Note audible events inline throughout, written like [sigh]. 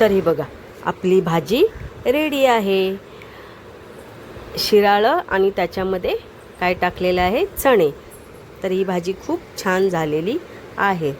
तर ही बघा आपली भाजी रेडी आहे. शिराळं आणि त्याच्यामध्ये काय टाकलेलं आहे? चणे. तर ही भाजी खूप छान झालेली आहे.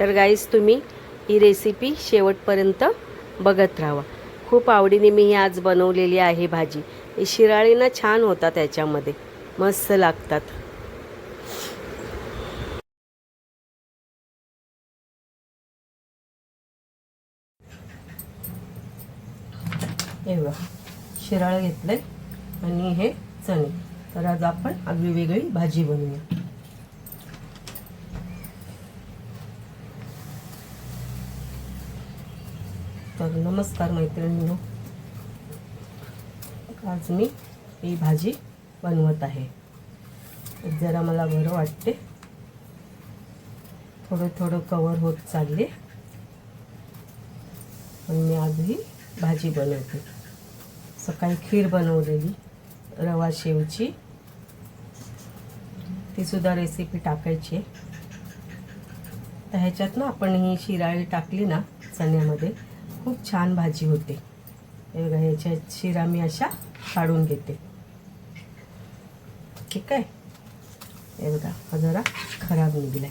तर गाईस तुम्ही ही रेसिपी शेवटपर्यंत बघत राहा. खूप आवडीने मी ही आज बनवलेली आहे भाजी. ही शिराळी ना छान होतात त्याच्यामध्ये. मस्त लागतात. हे बघा शिराळं आहे आणि हे चणे. तर आज आपण आगळी वेगळी भाजी बनवूया. तर नमस्कार मैत्रिणींनो. आज मी ही भाजी बनवत आहे. जरा मला बरं वाटते. थोडं थोडं कवर होत चालले पण मी आज ही भाजी बनवते. सकाळी खीर बनवलेली रवा शेवची. ती सुद्धा रेसिपी टाकायची आहे. तर ह्याच्यात ना आपण ही शिराळी टाकली ना चण्यामध्ये खूप छान भाजी होते. हे बघा ह्याच्या शिरा मी अशा काढून घेते. ठीक आहे? हे बघा हा जरा खराब निघलाय.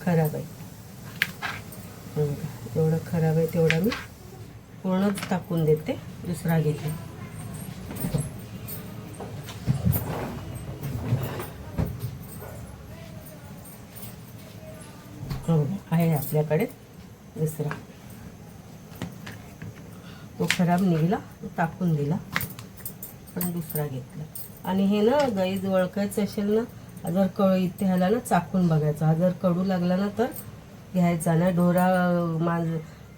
खराब आहे. जेवढं खराब आहे तेवढा मी पूर्णच टाकून देते दुसरा घेते. आहे आपल्याकडे दुसरा. तो खराब निघाला टाकून दिला पण दुसरा घेतला. आणि हे ना गैज ओळखायचं असेल ना जर कळ इथे ह्याला ना चाकून बघायचा. जर कडू लागला ना तर घ्यायचा ना ढोरा माझ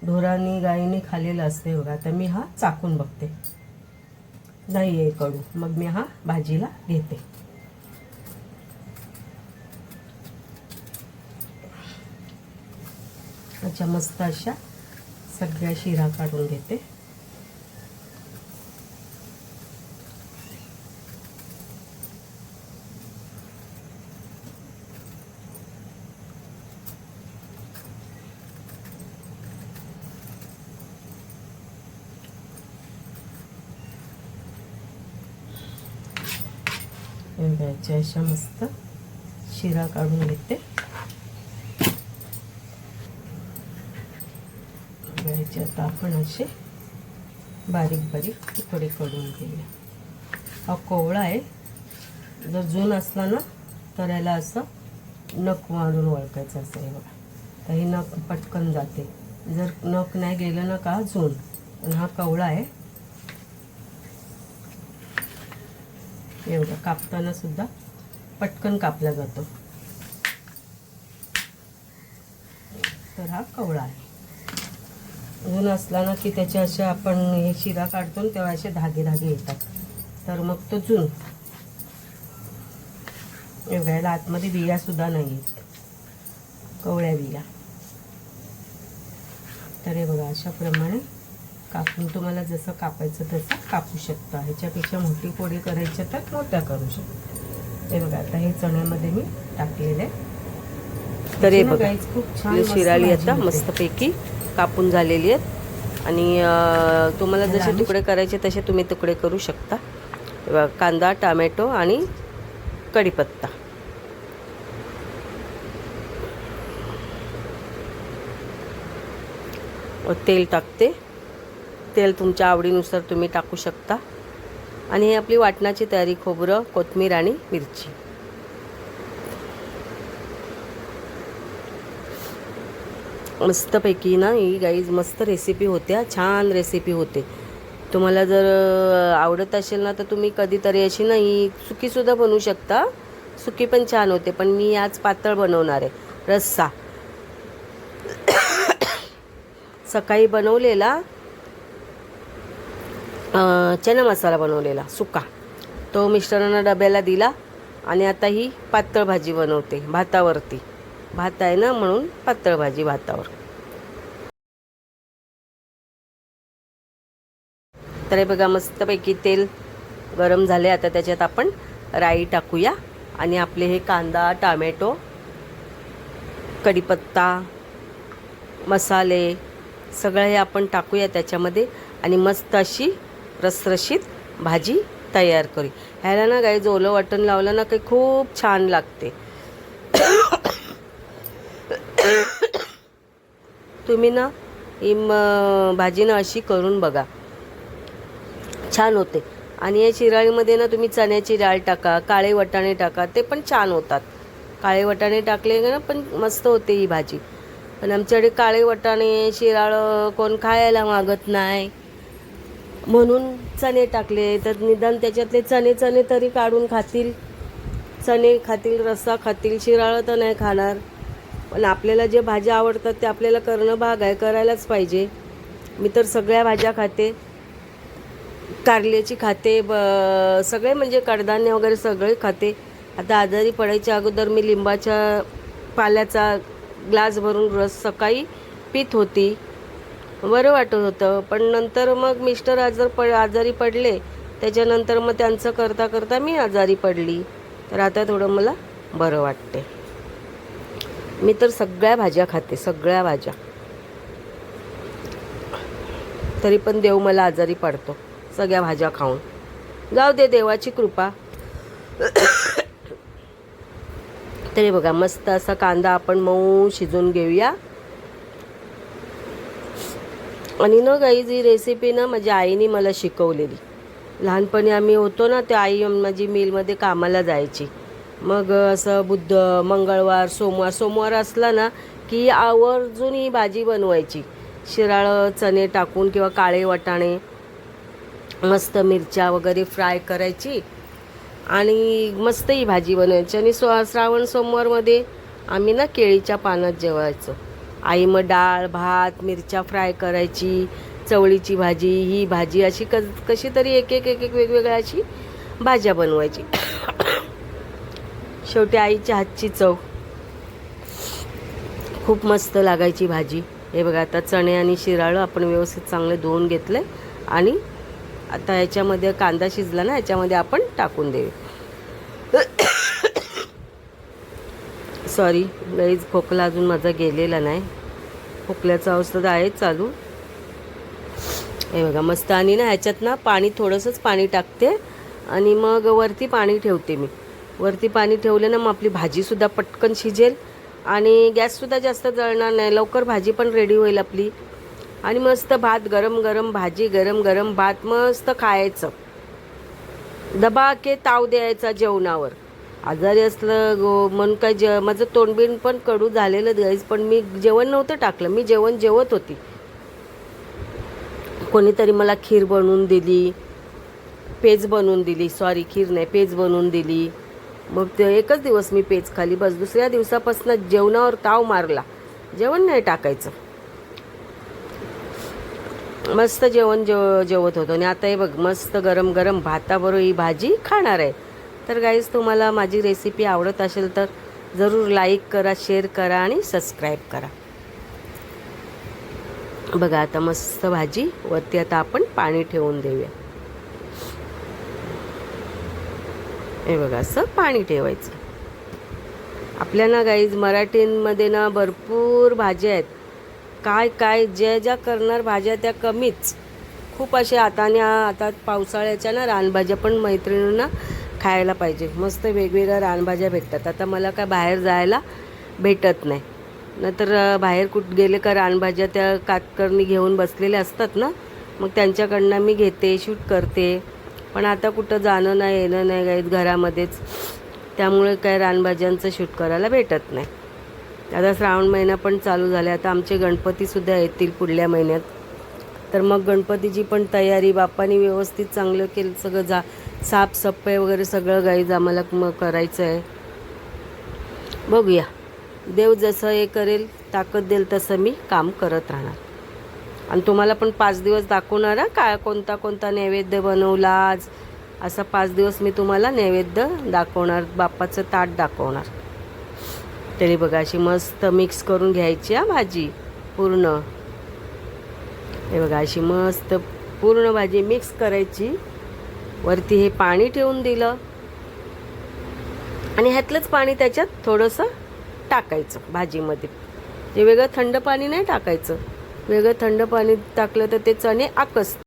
ढोरांनी गाईने खाल्लेलं असते बघा आता मी हा चाकून बघते. नाही आहे कडू मग मी हा भाजीला घेते. अच्छा मस्त अशा सगळ्या शिरा काढून घेते. द्यायच्या अशा मस्त शिरा काढून घेते. याच्यात आपण असे बारीक बारीक तुकडे करून घेऊया. हा कोवळा आहे. जर जून असला ना तर याला असं नख मारून ओळखायचं असं आहे बघा. तर हे नख पटकन जाते. जर नख नाही गेलं ना का जून. पण हा कवळा आहे. एवढं कापताना सुद्धा पटकन कापला जातो. तर हा कवळा आहे. ऊन असला ना की त्याच्या असे आपण हे शिरा काढतो तेव्हा असे धागे धागे येतात. तर मग तो जून एवढ्याला आतमध्ये बिया सुद्धा नाही आहेत कवळ्या बिया. तर हे बघा अशाप्रमाणे कापून तुम्हाला जसं कापायचं तसं कापू शकता. ह्याच्यापेक्षा मोठी पोळी करायची तर मोठ्या करू शकता. हे बघा आता हे चण्यामध्ये मी टाकलेले तर हे बघा खूप छान शिराळी आता मस्तपैकी कापून झालेली आहेत. आणि तुम्हाला जसे तुकडे करायचे तसे तुम्ही तुकडे करू शकता. कांदा टामॅटो आणि कढीपत्ता. तेल टाकते. तेल तुमच्या आवडीनुसार तुम्ही टाकू शकता. आणि ही आपली वाटणाची तयारी खोबरं कोथमीर आणि मिरची. मस्तपैकी ना ही गाईज मस्त रेसिपी होत्या. छान रेसिपी होते. तुम्हाला जर आवडत असेल ना तर तुम्ही कधीतरी अशी ना ही सुकीसुद्धा बनवू शकता. सुकी पण छान होते पण मी आज पातळ बनवणार आहे. रस्सा. [coughs] सकाळी बनवलेला चना मसाला बनवलेला सुका. तो मिस्टरांना डब्याला दिला आणि आता ही पातळ भाजी बनवते भातावरती. भात आहे ना म्हणून पातळ भाजी भातावर. तर हे बघा मस्तपैकी तेल गरम झाले आता त्याच्यात आपण राई टाकूया आणि आपले हे कांदा टामॅटो कढीपत्ता मसाले सगळं हे आपण टाकूया त्याच्यामध्ये आणि मस्त अशी रसरशीत भाजी तयार करी. ह्याला ना काही ओलं वाटण लावलं ना काही खूप छान लागते. तुम्ही ना ही म भाजी ना अशी करून बघा. छान होते. आणि या शिराळीमध्ये ना तुम्ही चण्याची डाळ टाका काळे वटाणे टाका ते पण छान होतात. काळे वटाणे टाकले ना पण मस्त होते ही भाजी. पण आमच्याकडे काळे वटाणे शिराळ कोण खायला मागत नाही. म्हणून चणे टाकले तर निदान त्याच्यातले चणे चणे तरी काढून खातील. चणे खातील रस्सा खातील शिराळं तर नाही खाणार. पण आपल्याला जे भाज्या आवडतात ते आपल्याला करणं भाग आहे करायलाच पाहिजे. मी तर सगळ्या भाज्या खाते. कारल्याची खाते ब सगळे म्हणजे कडधान्य वगैरे सगळे खाते. आता आजारी पडायच्या अगोदर मी लिंबाच्या पाल्याचा ग्लास भरून रस सकाळी पित होती. बरं वाटत होतं. पण नंतर मग मिस्टर आजार पड आजारी पडले. त्याच्यानंतर मग त्यांचं करता करता मी आजारी पडली. तर आता थोडं मला बरं वाटते मी तर सगळ्या भाज्या खाते सगळ्या भाज्या. तरी पण देव मला आजारी पडतो सगळ्या भाज्या खाऊन. जाऊ दे देवाची कृपा. तरी बघा मस्त असा कांदा आपण मऊ शिजून घेऊया. आणि ना गाई जी रेसिपी ना माझ्या आईने मला शिकवलेली. लहानपणी आम्ही होतो ना त्या आई माझी मिलमध्ये कामाला जायची. मग असं बुद्ध मंगळवार सोमवार सोमवार असला ना की आवर्जून ही भाजी बनवायची. शिराळं चणे टाकून किंवा काळे वाटाणे मस्त मिरच्या वगैरे फ्राय करायची आणि मस्त ही भाजी बनवायची. आणि स्व श्रावण सोमवारमध्ये आम्ही ना केळीच्या पानात जेवायचो. आई मग डाळ भात मिरच्या फ्राय करायची चवळीची भाजी ही भाजी अशी क कशी तरी एक एक एक एक वेगवेगळ्या अशी भाज्या बनवायची. शेवटी आईच्या हातची चव. खूप मस्त लागायची भाजी. हे बघा आता चणे आणि शिराळं आपण व्यवस्थित चांगले धुवून घेतले आणि आता याच्यामध्ये कांदा शिजला ना याच्यामध्ये आपण टाकून देऊ. [coughs] सॉरी लईच खोकला अजून माझा गेलेला नाही. खोकल्याचा औषध आहे चालू. हे बघा मस्त. आणि ना ह्याच्यात ना पाणी थोडंसंच पाणी टाकते आणि मग वरती पाणी ठेवते मी. वरती पाणी ठेवलं ना मग आपली भाजीसुद्धा पटकन शिजेल आणि गॅससुद्धा जास्त जळणार नाही. लवकर भाजी पण रेडी होईल आपली. आणि मस्त भात गरम गरम भाजी गरम गरम भात मस्त खायचं. दबा के ताव द्यायचा जेवणावर. आजारी असलं गो म्हणून काय जे माझं तोंडबिन पण कडू झालेलं गाईज पण मी जेवण नव्हतं टाकलं. मी जेवण जेवत होती. कोणीतरी मला खीर बनवून दिली. पेज बनवून दिली. सॉरी खीर नाही पेज बनवून दिली. मग ते एकच दिवस मी पेज खाली बस दुसऱ्या दिवसापासून जेवणावर ताव मारला. जेवण नाही टाकायचं. मस्त जेवण जेव जेवत होतो. आणि आता हे बघ मस्त गरम गरम भाताबरोबर ही भाजी खाणार आहे. तर गाईज तुम्हाला माझी रेसिपी आवडत असेल तर जरूर लाईक करा शेअर करा आणि सबस्क्राईब करा. बघा आता मस्त भाजी वरती आता आपण पाणी ठेवून देऊया. हे बघा असं पाणी ठेवायचं. आपल्या ना गाईज मराठींमध्ये ना भरपूर भाज्या आहेत. काय काय ज्या ज्या करणार भाज्या त्या कमीच. खूप अशा आता आणि आता पावसाळ्याच्या ना रानभाज्या पण मैत्रिणींना खायला पाहिजे. मस्त वेगवेगळ्या रानभाज्या भेटतात. आता मला काय बाहेर जायला भेटत नाही. नंतर बाहेर कुठं गेले का रानभाज्या त्या कातकरणी घेऊन बसलेल्या असतात ना मग त्यांच्याकडनं मी घेते शूट करते. पण आता कुठं जाणं नाही येणं नाही गाईत घरामध्येच. त्यामुळे काय रानभाज्यांचं शूट करायला भेटत नाही. आता श्रावण महिना पण चालू झाला आता आमचे गणपतीसुद्धा येतील पुढल्या महिन्यात. तर मग गणपतीची पण तयारी बाप्पानी व्यवस्थित चांगलं केलं सगळं जा साफसफाई वगैरे सगळं गाईज आम्हाला मग करायचं आहे बघूया. देव जसं हे करेल ताकद देईल तसं मी काम करत राहणार. आणि तुम्हाला पण पाच दिवस दाखवणार काय कोणता कोणता नैवेद्य बनवला आज. असा पाच दिवस मी तुम्हाला नैवेद्य दाखवणार बाप्पाचं ताट दाखवणार. तरी बघा अशी मस्त मिक्स करून घ्यायची हा भाजी. पूर्ण. हे बघा अशी मस्त पूर्ण भाजी मिक्स करायची. वरती हे पाणी ठेवून दिलं. आणि ह्यातलंच पाणी त्याच्यात थोडंसं टाकायचं भाजीमध्ये. जे वेगळं थंड पाणी नाही टाकायचं. वेगळं थंड पाणी टाकलं तर ते चणे आकस